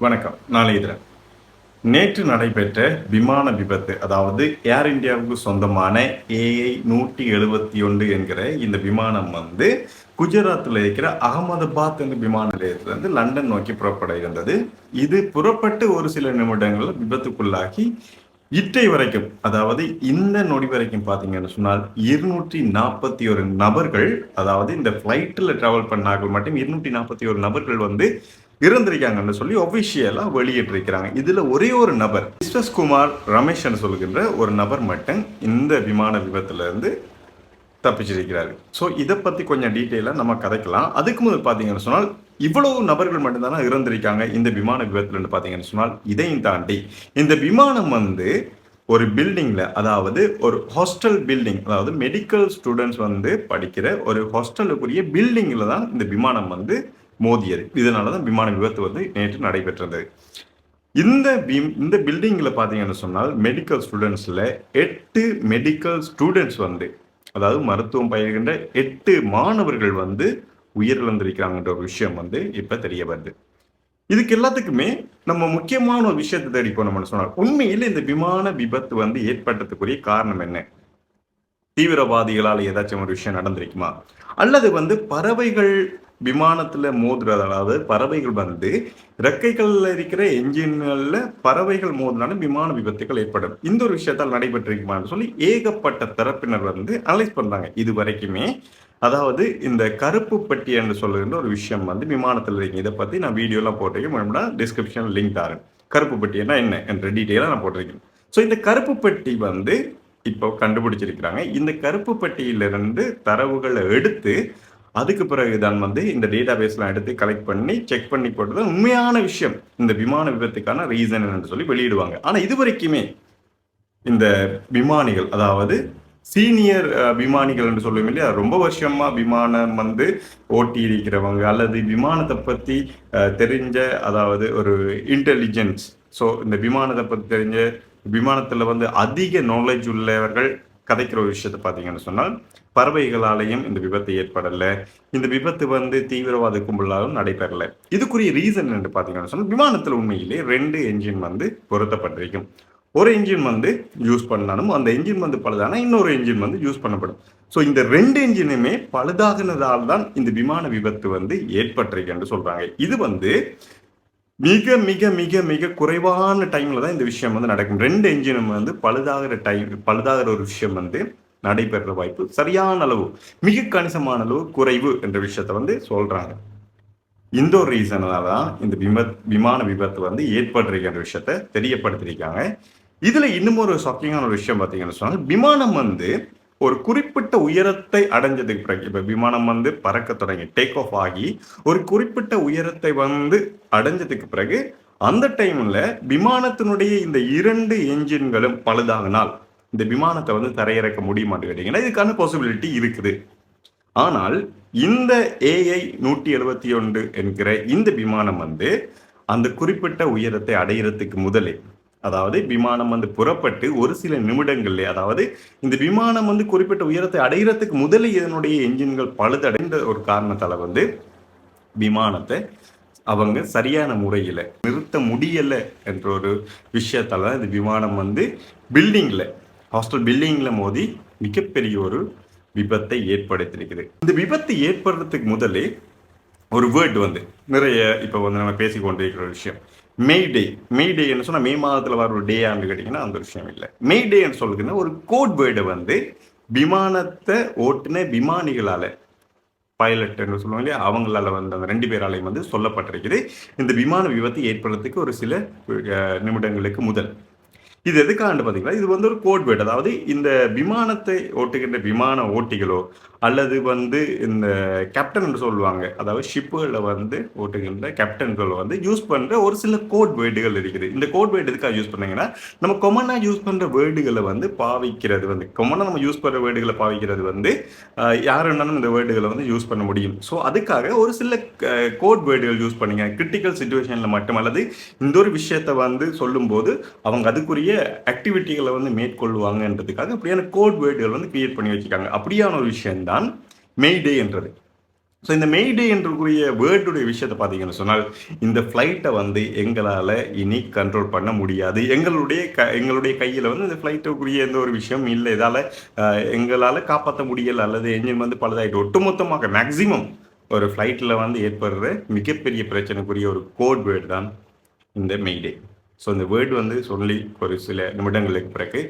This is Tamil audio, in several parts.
வணக்கம். நாளைய இதில் நேற்று நடைபெற்ற விமான விபத்து அதாவது ஏர் இந்தியாவுக்கு சொந்தமான ஏஐ நூற்றி எழுபத்தி ஒன்று என்கிற இந்த விமானம் வந்து குஜராத்தில் இருக்கிற அகமதாபாத் என்ற விமான நிலையத்திலிருந்து லண்டன் நோக்கி புறப்பட இருந்தது. இது புறப்பட்டு ஒரு சில நிமிடங்கள் விபத்துக்குள்ளாகி இட்டை வரைக்கும் அதாவது இந்த நொடி வரைக்கும் பார்த்தீங்கன்னு சொன்னால் இருநூற்றி நாற்பத்தி ஒரு நபர்கள் அதாவது இந்த ஃப்ளைட்டில் ட்ராவல் பண்ணார்கள் மட்டும் இருநூற்றி நாற்பத்தி ஒரு நபர்கள் வந்து இருந்திருக்காங்கன்னு சொல்லி ஒஃபிஷியலாக வெளியிட்டிருக்கிறாங்க. இதுல ஒரே ஒரு நபர் விஸ்வஸ் குமார் ரமேஷ்னு சொல்லுகின்ற ஒரு நபர் மட்டும் இந்த விமான விபத்துல இருந்து தப்பிச்சிருக்கிறாரு. ஸோ இதை பத்தி கொஞ்சம் டீட்டெயிலாக நம்ம கதைக்கலாம். அதுக்கு முதல் பார்த்தீங்கன்னு சொன்னால் இவ்வளவு நபர்கள் மட்டும்தானே இறந்திருக்காங்க இந்த விமான விபத்துல பார்த்தீங்கன்னு சொன்னால் இதையும் தாண்டி இந்த விமானம் வந்து ஒரு பில்டிங்கில் அதாவது ஒரு ஹாஸ்டல் பில்டிங் அதாவது மெடிக்கல் ஸ்டூடெண்ட்ஸ் வந்து படிக்கிற ஒரு ஹாஸ்டலுக்குரிய பில்டிங்கில் தான் இந்த விமானம் வந்து மோதியது இதனால தான் விமான விபத்து வந்து நேற்று நடைபெற்றது. இந்த இந்த பில்டிங்கில் பார்த்தீங்கன்னு சொன்னால் மெடிக்கல் ஸ்டூடெண்ட்ஸில் எட்டு மெடிக்கல் ஸ்டூடெண்ட்ஸ் வந்து அதாவது மருத்துவம் பயிர்கின்ற எட்டு மாணவர்கள் வந்து உயிரிழந்திருக்கிறாங்கன்ற ஒரு விஷயம் வந்து இப்போ தெரிய வருது. இதுக்கு எல்லாத்துக்குமே நம்ம முக்கியமான ஒரு விஷயத்தை தேடி போனோம்னு சொன்னால் உண்மையில் இந்த விமான விபத்து வந்து ஏற்பட்டதுக்குரிய காரணம் என்ன? தீவிரவாதிகளால் ஏதாச்சும் ஒரு விஷயம் நடந்திருக்குமா? அல்லது வந்து பறவைகள் விமானத்துல மோதுறது அதாவது பறவைகள் வந்து ரெக்கைகள்ல இருக்கிற என்ஜின்கள்ல பறவைகள் மோதினாலும் விமான விபத்துகள் ஏற்படும். இந்த ஒரு விஷயத்தால் நடைபெற்றிருக்குமான்னு சொல்லி ஏகப்பட்ட தரப்பினர் வந்து அனலைஸ் பண்றாங்க. இது வரைக்குமே அதாவது இந்த கருப்பு பெட்டி என்று சொல்லுகின்ற ஒரு விஷயம் வந்து விமானத்தில் இருக்கு. இதை பத்தி நான் வீடியோலாம் போட்டிருக்கேன். வேணும்னா டிஸ்கிரிப்ஷன் லிங்க் தரேன் கருப்பு பெட்டினா என்ன என்ற டீட்டெயிலாக நான் போட்டிருக்கேன். ஸோ இந்த கருப்பு பெட்டி வந்து இப்போ கண்டுபிடிச்சிருக்கிறாங்க. இந்த கருப்பு பெட்டியிலிருந்து தரவுகளை எடுத்து அதுக்கு பிறகு தான் வந்து இந்த டேட்டா பேஸ்லாம் எடுத்து கலெக்ட் பண்ணி செக் பண்ணி போட்டது உண்மையான விஷயம். இந்த விமான விபத்துக்கான ரீசன் என்று சொல்லி வெளியிடுவாங்க. ஆனால் இது வரைக்குமே இந்த விமானிகள் அதாவது சீனியர் விமானிகள் என்று சொல்லுவோம் இல்லையா ரொம்ப வருஷமா விமானம் வந்து ஓட்டி இருக்கிறவங்க அல்லது விமானத்தை பத்தி தெரிஞ்ச அதாவது ஒரு இன்டெலிஜென்ஸ் ஸோ இந்த விமானத்தை பத்தி தெரிஞ்ச விமானத்துல வந்து அதிக நாலேஜ் உள்ளவர்கள் கதைக்கிற ஒரு விஷயத்தை பார்த்தீங்கன்னு சொன்னால் பறவைகளாலையும் இந்த விபத்து ஏற்படல. இந்த விபத்து வந்து தீவிரவாத கும்பலாலும் நடைபெறல. இதுக்குரிய ரீசன் என்று பார்த்தீங்கன்னா சொன்னால் விமானத்தில் உண்மையிலே ரெண்டு என்ஜின் வந்து பொருத்தப்பட்டிருக்கும். ஒரு என்ஜின் வந்து யூஸ் பண்ணாலும் அந்த என்ஜின் வந்து பழுதானா இன்னொரு என்ஜின் வந்து யூஸ் பண்ணப்படும். ஸோ இந்த ரெண்டு என்ஜினுமே பழுதாகினதால் தான் இந்த விமான விபத்து வந்து ஏற்பட்டிருக்கு என்று சொல்றாங்க. இது வந்து மிக மிக மிக மிக குறைவான டைம்ல தான் இந்த விஷயம் வந்து நடக்கும். ரெண்டு என்ஜினும் வந்து பழுதாகிற டைம் பழுதாகிற ஒரு விஷயம் வந்து நடைபெற வாய்ப்பு சரியான அளவு மிக கணிசமான அளவு குறைவு என்ற விஷயத்த வந்து சொல்றாங்க. இந்த ஒரு ரீசனால தான் இந்த விமத் விமான விபத்து வந்து ஏற்பட்டிருக்கின்ற விஷயத்த தெரியப்படுத்திருக்காங்க இதுல இன்னும் ஒரு ஷாக்கிங்கான ஒரு விஷயம் பார்த்தீங்கன்னு சொன்னால் விமானம் வந்து ஒரு குறிப்பிட்ட உயரத்தை அடைஞ்சதுக்கு பிறகு இப்ப விமானம் வந்து பறக்க தொடங்கி டேக் ஆஃப் ஆகி ஒரு குறிப்பிட்ட உயரத்தை வந்து அடைஞ்சதுக்கு பிறகு அந்த டைம்ல விமானத்தினுடைய இந்த இரண்டு என்ஜின்களும் பழுதாகினால் இந்த விமானத்தை வந்து தரையிறக்க முடியுமான்னு கேட்டீங்கன்னா இதுக்கான பாசிபிலிட்டி இருக்குது. ஆனால் இந்த ஏஐ நூற்றி எழுபத்தி ஒன்று என்கிற இந்த விமானம் வந்து அந்த குறிப்பிட்ட உயரத்தை அடையிறதுக்கு முதலே அதாவது விமானம் வந்து புறப்பட்டு ஒரு சில நிமிடங்கள்ல அதாவது இந்த விமானம் வந்து குறிப்பிட்ட உயரத்தை அடையிறதுக்கு முதலே இதனுடைய என்ஜின்கள் பழுதடைந்த ஒரு காரணத்தால வந்து விமானத்தை அவங்க சரியான முறையில் நிறுத்த முடியல என்ற ஒரு விஷயத்தால இந்த விமானம் வந்து பில்டிங்ல ஹாஸ்டல் பில்டிங்ல மோதி மிகப்பெரிய ஒரு விபத்தை ஏற்படுத்தியிருக்குது. இந்த விபத்து ஏற்படுறதுக்கு முதலே ஒரு வேர்டு வந்து நிறைய இப்போ வந்து நம்ம பேசி கொண்டிருக்கிற ஒரு விஷயம். மே டே மே டேன்னு சொன்னால் மே மாதத்தில் வர ஒரு டே ஆண்டு கேட்டிங்கன்னா அந்த விஷயம் இல்லை. மே டேன்னு சொல்லுதுன்னா ஒரு கோட் வேர்டை வந்து விமானத்தை ஓட்டுன விமானிகளால் பைலட் என்று சொல்லுவாங்க இல்லையா? அவங்களால வந்து அந்த ரெண்டு பேராலையும் வந்து சொல்லப்பட்டிருக்குது. இந்த விமான விபத்து ஏற்படுறதுக்கு ஒரு சில நிமிடங்களுக்கு முதல். இது எதுக்காண்டு பார்த்தீங்கன்னா இது வந்து ஒரு கோட் வேட் அதாவது இந்த விமானத்தை ஓட்டுகின்ற விமான ஓட்டிகளோ அல்லது வந்து இந்த கேப்டன் என்று சொல்லுவாங்க அதாவது ஷிப்புகளில் வந்து ஓட்டுகின்ற கேப்டன்கள் வந்து யூஸ் பண்ணுற ஒரு சில கோட் வேர்டுகள் இருக்குது. இந்த கோட் வேர்டு எதுக்காக யூஸ் பண்ணீங்கன்னா நம்ம கொமனாக யூஸ் பண்ணுற வேர்டுகளை வந்து பாவிக்கிறது வந்து கொமனாக நம்ம யூஸ் பண்ணுற வேர்டுகளை பாவிக்கிறது வந்து ஆஹ், யார் வேணாலும் இந்த வேர்டுகளை வந்து யூஸ் பண்ண முடியும். ஸோ அதுக்காக ஒரு சில கோட் வேர்டுகள் யூஸ் பண்ணுங்க. கிரிட்டிக்கல் சுச்சுவேஷனில் மட்டும் அல்லது இந்த ஒரு விஷயத்தை வந்து சொல்லும்போது அவங்க அதுக்குரிய ஆக்டிவிட்டிகளை வந்து மேற்கொள்வாங்கன்றதுக்காக அப்படியான கோட் வேர்டுகள் வந்து கிரியேட் பண்ணி வச்சுருக்காங்க. அப்படியான ஒரு விஷயம்தான் மெய்டே என்றது. ஸோ இந்த மெய்டே என்றக்கூடிய வேர்டுடைய விஷயத்தை பார்த்தீங்கன்னு சொன்னால் இந்த ஃப்ளைட்டை வந்து எங்களால் இனி கண்ட்ரோல் பண்ண முடியாது. எங்களுடைய க எங்களுடைய கையில் வந்து இந்த ஃப்ளைட்டுக்குரிய எந்த ஒரு விஷயம் இல்லை. இதால் எங்களால் காப்பாற்ற முடியலை அல்லது என்ஜின் வந்து பழுதாயிட்டு ஒட்டுமொத்தமாக மேக்சிமம் ஒரு ஃப்ளைட்டில் வந்து ஏற்படுற மிகப்பெரிய பிரச்சனைக்குரிய ஒரு கோட் வேர்டு தான் இந்த மெய்டே ஸோ இந்த வேர்டு வந்து சொல்லி ஒரு சில நிமிடங்களுக்கு பிறகு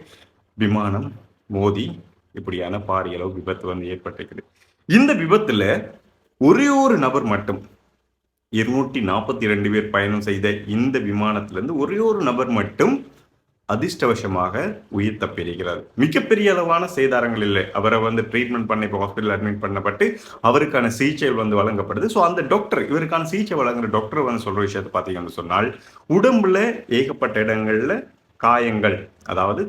விமானம் மோதி இப்படியான பாரிய அளவு விபத்து வந்து ஏற்பட்டிருக்குது. இந்த விபத்துல ஒரே ஒரு நபர் மட்டும் இருநூற்றி நாற்பத்தி ரெண்டு பேர் பயணம் செய்த இந்த விமானத்திலிருந்து ஒரே ஒரு நபர் மட்டும் அதிர்ஷ்டவசமாக உயிர் தப்பியிருக்கிறார். மிகப்பெரிய அளவான சேதாரங்கள் இல்லை. அவரை வந்து ட்ரீட்மெண்ட் பண்ண இப்போ ஹாஸ்பிட்டல் அட்மிட் பண்ணப்பட்டு அவருக்கான சிகிச்சை வந்து வழங்கப்படுது. ஸோ அந்த டாக்டர் இவருக்கான சிகிச்சை வழங்குற டாக்டர் வந்து சொல்ற விஷயத்தை பார்த்தீங்கன்னு சொன்னால் உடம்புல ஏகப்பட்ட இடங்கள்ல காயங்கள் அதாவது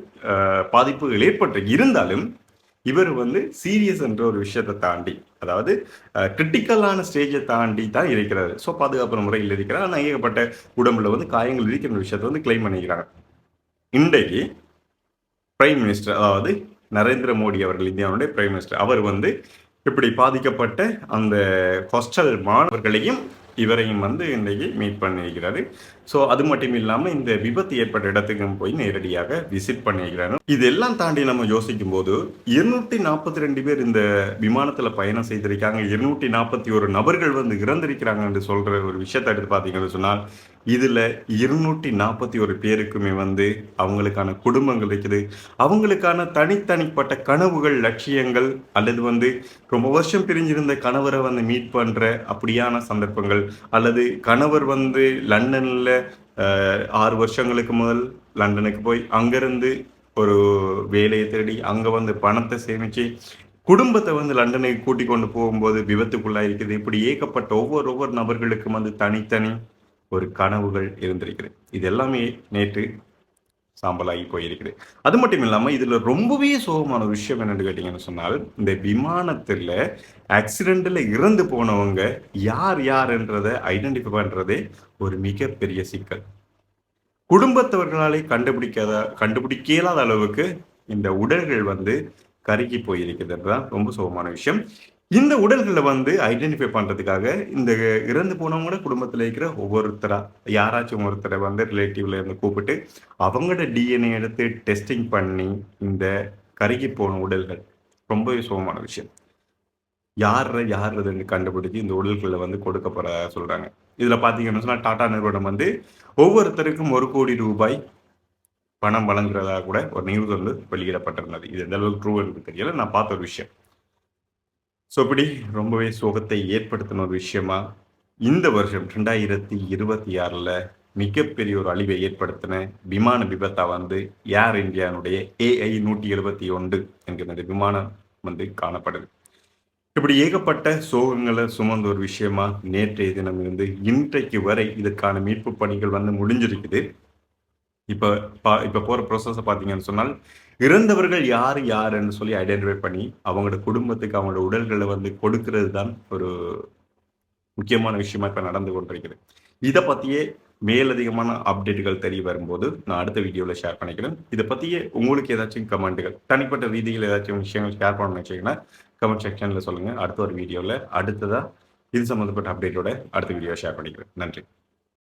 பாதிப்புகள் ஏற்பட்டு இருந்தாலும் இவர் வந்து சீரியஸ் என்ற ஒரு விஷயத்தை தாண்டி அதாவது கிரிட்டிக்கலான ஸ்டேஜை தாண்டி தான் இருக்கிறாரு. ஸோ பாதுகாப்பு முறையில் இருக்கிறார். ஆனால் ஏகப்பட்ட உடம்புல வந்து காயங்கள் இருக்கிற விஷயத்தை வந்து கிளைம் பண்ணிக்கிறாங்க. இன்றைக்கு பிரைம் மினிஸ்டர் அதாவது நரேந்திர மோடி அவர்கள் இந்தியாவுடைய பிரைம் மினிஸ்டர் அவர் வந்து இப்படி பாதிக்கப்பட்ட அந்த ஹாஸ்டல் மாணவர்களையும் இவரையும் வந்து இன்றைக்கு மீட் பண்ணியிருக்கிறாரு. ஸோ அது மட்டும் இல்லாமல் இந்த விபத்து ஏற்பட்ட இடத்துக்கும் போய் நேரடியாக விசிட் பண்ணியிருக்கிறாரு. இதெல்லாம் தாண்டி நம்ம யோசிக்கும் போது இருநூற்றி நாற்பத்தி ரெண்டு பேர் இந்த விமானத்தில் பயணம் செய்திருக்காங்க. இருநூற்றி நாற்பத்தி ஒரு நபர்கள் வந்து இறந்திருக்கிறாங்க என்று சொல்கிற ஒரு விஷயத்தை எடுத்து பார்த்தீங்கன்னு சொன்னால் இதில் இருநூற்றி நாற்பத்தி ஒரு பேருக்குமே வந்து அவங்களுக்கான குடும்பங்கள் இருக்குது. அவங்களுக்கான தனித்தனிப்பட்ட கனவுகள் லட்சியங்கள் அல்லது வந்து ரொம்ப வருஷம் பிரிஞ்சிருந்த கணவரை வந்து மீட் பண்ணுற அப்படியான சந்தர்ப்பங்கள் அல்லது கணவர் வந்து லண்டனில் ஆறு வருஷங்களுக்கு முதல் லண்டனுக்கு போய் அங்கேருந்து ஒரு வேலையை தேடி அங்கே வந்து பணத்தை சேமித்து குடும்பத்தை வந்து லண்டனுக்கு கூட்டி கொண்டு போகும்போது விபத்துக்குள்ளாக இருக்குது இப்படி ஏகப்பட்ட ஒவ்வொரு ஒவ்வொரு நபர்களுக்கும் வந்து தனித்தனி ஒரு கனவுகள் இருந்திருக்குது. இது எல்லாமே நேற்று சாம்பலாகி போயிருக்குது. அது மட்டும் இல்லாமல் இதில் ரொம்பவே சோகமான ஒரு விஷயம் என்னென்னு கேட்டிங்கன்னு சொன்னால் இந்த விமானத்தில் ஆக்சிடெண்ட்டில் இறந்து போனவங்க யார் யார்ன்றதை ஐடென்டிஃபை பண்ணுறதே ஒரு மிகப்பெரிய சிக்கல். குடும்பத்தவர்களாலே கண்டுபிடிக்காத கண்டுபிடிக்கலாத அளவுக்கு இந்த உடல்கள் வந்து கருகி போயிருக்குதுன்றது தான் ரொம்ப சோகமான விஷயம். இந்த உடல்களை வந்து ஐடென்டிஃபை பண்ணுறதுக்காக இந்த இறந்து போனவங்களோட குடும்பத்தில் இருக்கிற ஒவ்வொருத்தரா யாராச்சும் ஒருத்தரை வந்து ரிலேட்டிவ்ல இருந்து கூப்பிட்டு அவங்களோட டிஎன்ஏ எடுத்து டெஸ்டிங் பண்ணி இந்த கருகி போன உடல்கள் ரொம்பவே சோகமான விஷயம். யார் யாருன்னு கண்டுபிடிச்சு இந்த உடல்களை வந்து கொடுக்க சொல்கிறாங்க இதில் இதுல பாத்தீங்கன்னு சொன்னா டாடா நிறுவனம் வந்து ஒவ்வொருத்தருக்கும் ஒரு கோடி ரூபாய் பணம் வழங்குறதா கூட ஒரு நியூஸ் வந்து வெளியிடப்பட்டிருந்தது. இது எந்த அளவுக்கு ட்ரூ தெரியல. நான் பார்த்த ஒரு விஷயம். ஸோ இப்படி ரொம்பவே சோகத்தை ஏற்படுத்தின ஒரு விஷயமா இந்த வருஷம் ரெண்டாயிரத்தி இருபத்தி ஆறில் மிகப்பெரிய ஒரு அழிவை ஏற்படுத்தின விமான விபத்தா வந்து ஏர் இந்தியானுடைய ஏஐ நூற்றி எழுபத்தி ஒன்று என்கிற விமானம் வந்து காணப்படுது. இப்படி ஏகப்பட்ட சோகங்களை சுமந்த ஒரு விஷயமா நேற்றைய தினம் இருந்து இன்றைக்கு வரை இதற்கான மீட்பு பணிகள் வந்து முடிஞ்சிருக்குது. இப்போ பா இப்போ போகிற ப்ரொசஸை பார்த்தீங்கன்னு சொன்னால் இறந்தவர்கள் யார் யாருன்னு சொல்லி ஐடென்டிஃபை பண்ணி அவங்களோட குடும்பத்துக்கு அவங்களோட உடல்களை வந்து கொடுக்கறது தான் ஒரு முக்கியமான விஷயமா இப்போ நடந்து கொண்டிருக்கிறது இதை பற்றியே மேலதிகமான அப்டேட்டுகள் தெரிய வரும்போது நான் அடுத்த வீடியோவில் ஷேர் பண்ணிக்கிறேன். இதை பற்றியே உங்களுக்கு ஏதாச்சும் கமெண்ட்டுகள் தனிப்பட்ட ரீதியில் ஏதாச்சும் விஷயங்கள் ஷேர் பண்ணணும்னு வச்சிங்கன்னா கமெண்ட் செக்ஷனில் சொல்லுங்கள் அடுத்த ஒரு வீடியோவில் அடுத்ததாக இது சம்மந்தப்பட்ட அப்டேட்டோட அடுத்த வீடியோ ஷேர் பண்ணிக்கிறேன். நன்றி.